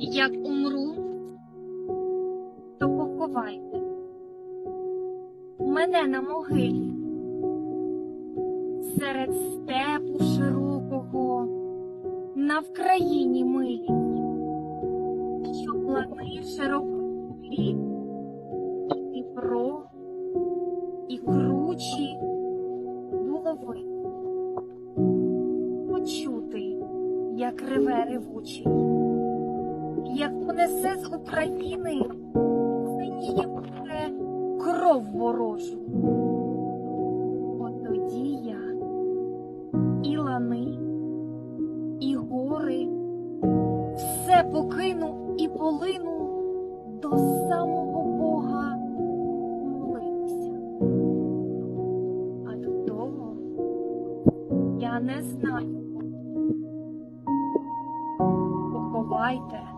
Як умру, то поховайте. Мене на могилі. Серед степу широкого на Вкраїні милій, що плани широкі, і Дніпро, і кручі було видно. Почути, як реве ревучий, як понесе з України синіє море кров ворожу. От тоді я і лани, і гори все покину і полину до самого Бога молитися. А до того я не знаю. Поховайте